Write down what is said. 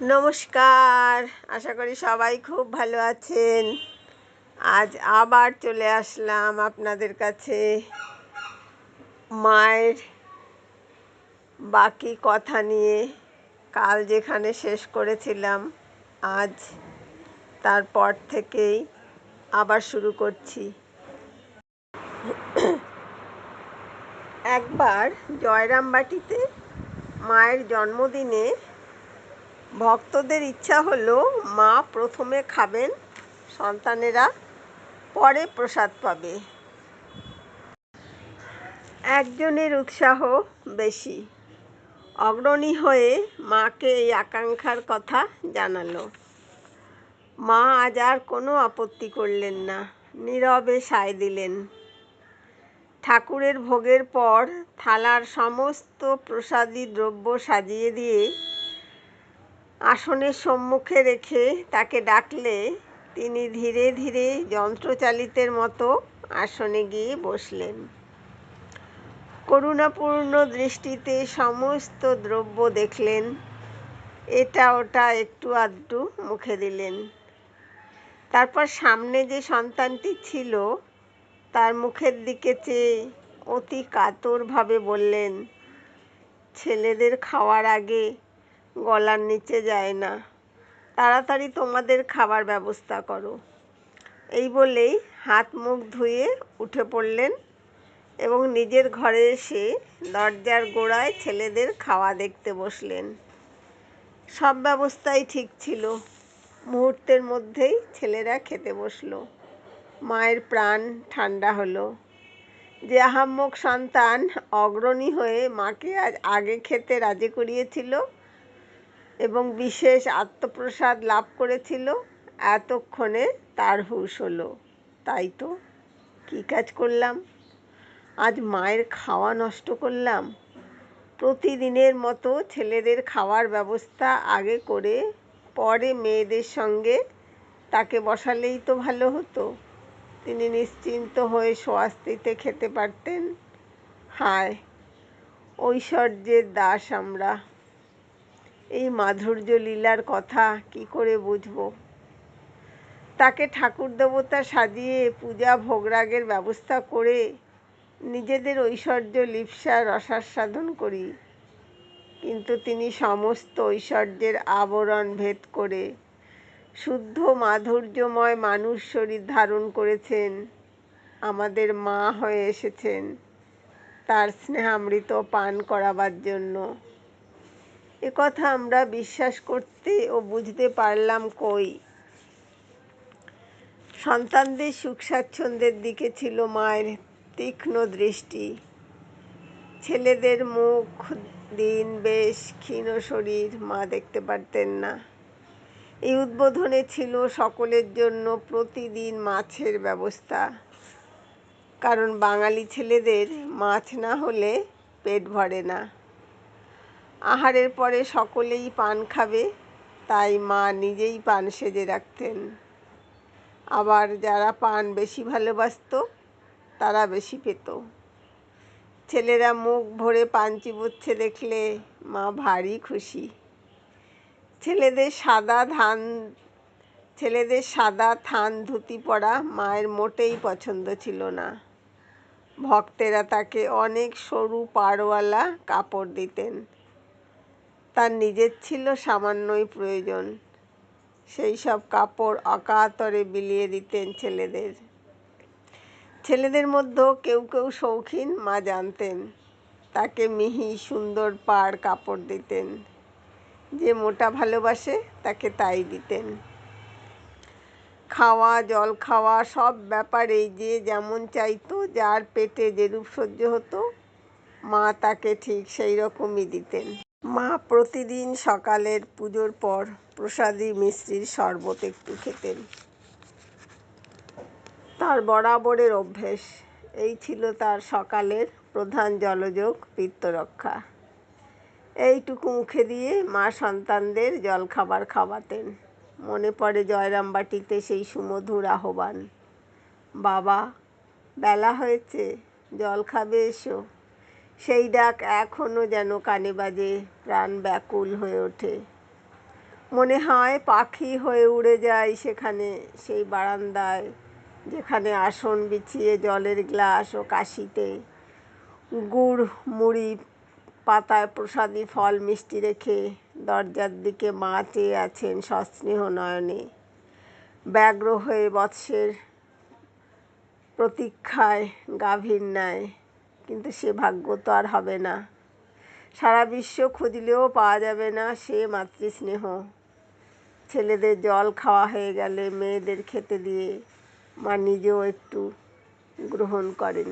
নমস্কার। আশা করি সবাই খুব ভালো আছেন। আজ আবার চলে আসলাম আপনাদের কাছে। মায়ের বাকি কথা নিয়ে। কাল যেখানে শেষ করেছিলাম, আজ তারপর থেকেই আবার শুরু করছি। একবার জয়রামবাটিতে মায়ের জন্মদিনে ভক্তদের ইচ্ছা হলো মা প্রথমে খাবেন, সন্তানেরা পরে প্রসাদ পাবে। একজনের উৎসাহ বেশি। অগ্রণী হয়ে মাকে এই আকাঙ্ক্ষার কথা জানালো। মা আজ আর কোনো আপত্তি করলেন না, নীরবে সায় দিলেন। ঠাকুরের ভোগের পর থালার সমস্ত প্রসাদী দ্রব্য সাজিয়ে দিয়ে আসনের সম্মুখে রেখে তাকে ডাকলে তিনি ধীরে ধীরে যন্ত্রচালিতের মতো আসনে গিয়ে বসলেন। করুণাপূর্ণ দৃষ্টিতে সমস্ত দ্রব্য দেখলেন। এটা ওটা একটু আধটু মুখে দিলেন। তারপর সামনে যে সন্তানটি ছিল, তার মুখের দিকে চেয়ে অতি কাতরভাবে বললেন, ছেলেদের খাওয়ার আগে গলার নিচে যায় না। তাড়াতাড়ি তোমাদের খাবার ব্যবস্থা করো। এই বলেই হাত মুখ ধুয়ে উঠে পড়লেন এবং নিজের ঘরে এসে দরজার গোড়ায় ছেলেদের খাওয়া দেখতে বসলেন। সব ব্যবস্থাই ঠিক ছিল। মুহূর্তের মধ্যেই ছেলেরা খেতে বসল। মায়ের প্রাণ ঠান্ডা হলো। যে আহাম্মক সন্তান অগ্রণী হয়ে মাকে আজ আগে খেতে রাজি করিয়েছিল এবং বিশেষ আত্মপ্রসাদ লাভ করেছিল। এতক্ষণে তার হুশ হলো। তাই তো, কী কাজ করলাম? আজ মায়ের খাওয়া নষ্ট করলাম। প্রতিদিনের মতো ছেলেদের খাওয়ার ব্যবস্থা আগে করে, পরে মেয়েদের সঙ্গে তাকে বসালেই তো ভালো হতো। তিনি নিশ্চিন্ত হয়ে স্বস্তিতে খেতে পারতেন। হায়, ঐশ্বর্যের দাস আমরা। এই মাধুর্য লীলার কথা কি করে বুঝব? তাকে ঠাকুর দেবতা সাজিয়ে পূজা ভোগরাগের ব্যবস্থা করে নিজেদের ঐশ্বর্য লিপসা রসাস্বাদন করি। কিন্তু তিনি সমস্ত ঐশ্বর্যের আবরণ ভেদ করে শুদ্ধ মাধুর্যময় মানুষ শরীর ধারণ করেছেন, আমাদের মা হয়ে এসেছেন, তার স্নেহামৃত পান করাবার জন্য। কথা আমরা বিশ্বাস করতে ও বুঝতে পারলাম কই? সন্তানদের সুখ স্বাচ্ছন্দ্যের দিকে ছিল মায়ের তীক্ষ্ণ দৃষ্টি। ছেলেদের মুখ, দিন, বেশ ক্ষীণ শরীর মা দেখতে পারতেন না। এই উদ্বোধনে ছিল সকলের জন্য প্রতিদিন মাছের ব্যবস্থা। কারণ বাঙালি ছেলেদের মাছ না হলে পেট ভরে না। আহারের পরে সকলেই পান খাবে, তাই মা নিজেই পান সেজে রাখতেন। আবার যারা পান বেশি ভালোবাসত, তারা বেশি পেত। ছেলেরা মুখ ভরে পান চিবুচ্ছে দেখলে মা ভারী খুশি। ছেলেদের সাদা ধান, ছেলেদের সাদা থান ধুতি পরা মায়ের মোটেই পছন্দ ছিল না। ভক্তেরা তাকে অনেক সরু পাড়ওয়ালা কাপড় দিতেন। তার নিজের ছিল সামান্যই প্রয়োজন। সেই সব কাপড় অকাতরে বিলিয়ে দিতেন ছেলেদের। ছেলেদের মধ্যেও কেউ কেউ শৌখিন মা জানতেন। তাকে মিহি সুন্দর পাড় কাপড় দিতেন। যে মোটা ভালোবাসে, তাকে তাই দিতেন। খাওয়া, জল খাওয়া, সব ব্যাপারেই যে যেমন চাইতো, যার পেটে যেরূপ সহ্য হতো, মা তাকে ঠিক সেই রকমই দিতেন। মা প্রতিদিন সকালের পুজোর পর প্রসাদী মিশ্রির শরবত একটু খেতেন। তার বরাবরের অভ্যেস, এই ছিল তার সকালের প্রধান জলযোগ, পিত্তরক্ষা। এইটুকু মুখে দিয়ে মা সন্তানদের জলখাবার খাওয়াতেন। মনে পড়ে জয়রামবাটিতে সেই সুমধুর আহ্বান, বাবা, বেলা হয়েছে, জল খাবে এসো। সেই ডাক এখনও যেন কানে বাজে, প্রাণ ব্যাকুল হয়ে ওঠে। মনে হয় পাখি হয়ে উড়ে যায় সেখানে, সেই বারান্দায় যেখানে আসন বিছিয়ে জলের গ্লাস ও কাশিতে। গুড়, মুড়ি, পাতায় প্রসাদী ফল মিষ্টি রেখে দরজার দিকে মা চেয়ে আছেন সস্নেহ নয়নে। ব্যগ্র হয়ে বৎসের প্রতীক্ষায়, গাভীর ন্যায়। কিন্তু সে ভাগ্য তো আর হবে না। সারা বিশ্ব খুঁজলেও পাওয়া যাবে না সে মাতৃস্নেহ। ছেলেদের জল খাওয়া হয়ে গেলে মেয়েদের খেতে দিয়ে মা নিজেও একটু গ্রহণ করেন।